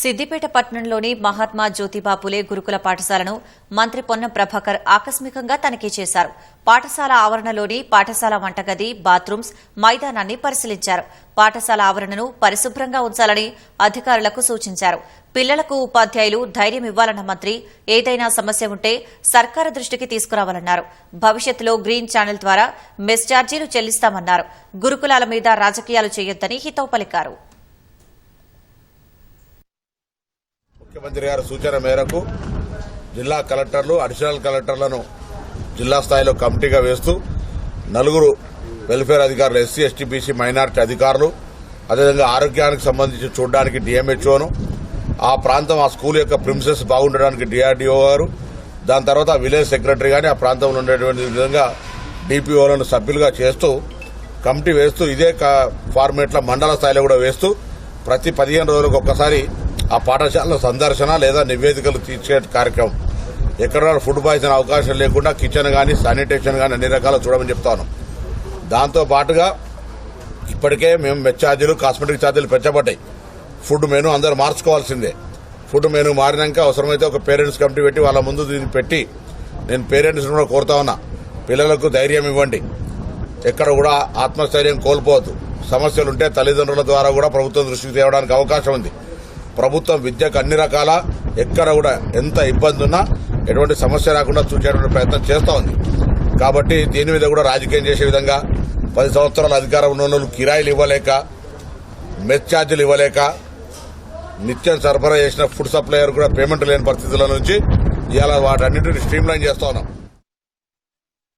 సిద్దిపేట పట్టణంలోని మహాత్మా జ్యోతిబా పులే గురుకుల పాఠశాలను మంత్రి పొన్నం ప్రభాకర్ ఆకస్మికంగా తనిఖీ చేశారు. పాఠశాల ఆవరణలోని పాఠశాల వంటగది బాత్రూమ్స్ మైదానాన్ని పరిశీలించారు. పాఠశాల ఆవరణను పరిశుభ్రంగా ఉంచాలని అధికారులకు సూచించారు. పిల్లలకు ఉపాధ్యాయులు ధైర్యం ఇవ్వాలన్న మంత్రి ఏదైనా సమస్య ఉంటే సర్కారు దృష్టికి తీసుకురావాలన్నారు. భవిష్యత్తులో గ్రీన్ ఛానల్ ద్వారా మెస్ ఛార్జీలు చెల్లిస్తామన్నారు. గురుకులాల మీద రాజకీయాలు చేయొద్దని హితవు పలికారు. ముఖ్యమంత్రి గారి సూచన మేరకు జిల్లా కలెక్టర్లు అడిషనల్ కలెక్టర్లను జిల్లా స్థాయిలో కమిటీగా వేస్తూ నలుగురు వెల్ఫేర్ అధికారులు ఎస్సీ ఎస్టీబీసీ మైనార్టీ అధికారులు అదేవిధంగా ఆరోగ్యానికి సంబంధించి చూడడానికి డిఎంహెచ్ఓను ఆ ప్రాంతం ఆ స్కూల్ యొక్క ప్రిన్సెస్ బాగుండడానికి డిఆర్డీఓ గారు దాని తర్వాత విలేజ్ సెక్రటరీ గాని ఆ ప్రాంతంలో ఉండేటువంటి విధంగా డిపిఓలను సభ్యులుగా చేస్తూ కమిటీ వేస్తూ ఇదే ఫార్మేట్లో మండల స్థాయిలో కూడా వేస్తూ ప్రతి పదిహేను రోజులకు ఒక్కసారి ఆ పాఠశాలలో సందర్శన లేదా నివేదికలు తీర్చే కార్యక్రమం. ఎక్కడ ఫుడ్ పాయిజన్ అవకాశం లేకుండా కిచెన్ కానీ శానిటేషన్ కానీ అన్ని రకాలు చూడమని చెప్తాను దాంతో పాటుగా ఇప్పటికే మేము మెచ్ ఛార్జీలు కాస్మెటిక్ ఛార్జీలు పెంచబడ్డాయి. ఫుడ్ మెను అందరు మార్చుకోవాల్సిందే. ఫుడ్ మెను మారినాక అవసరమైతే ఒక పేరెంట్స్ కమిటీ పెట్టి వాళ్ళ ముందు దీన్ని పెట్టి నేను పేరెంట్స్ కూడా కోరుతా ఉన్నా. పిల్లలకు ధైర్యం ఇవ్వండి. ఎక్కడ కూడా ఆత్మస్థైర్యం కోల్పోవద్దు. సమస్యలు ఉంటే తల్లిదండ్రుల ద్వారా కూడా ప్రభుత్వం దృష్టికి తేవడానికి అవకాశం ఉంది. ప్రభుత్వం విద్యకు అన్ని రకాల ఎక్కడ కూడా ఎంత ఇబ్బంది ఉన్నా ఎటువంటి సమస్య రాకుండా చూసేటువంటి ప్రయత్నం చేస్తూ ఉంది. కాబట్టి దీని మీద కూడా రాజకీయం చేసే విధంగా పది సంవత్సరాల అధికారం ఉన్న వాళ్ళు కిరాయిలు ఇవ్వలేక మెస్ ఛార్జీలు ఇవ్వలేక నిత్యం సరఫరా చేసిన ఫుడ్ సప్లయర్ కూడా పేమెంట్ లేని పరిస్థితుల నుంచి ఇలా వాటన్నిటిని స్ట్రీమ్ లైన్ చేస్తా ఉన్నాం.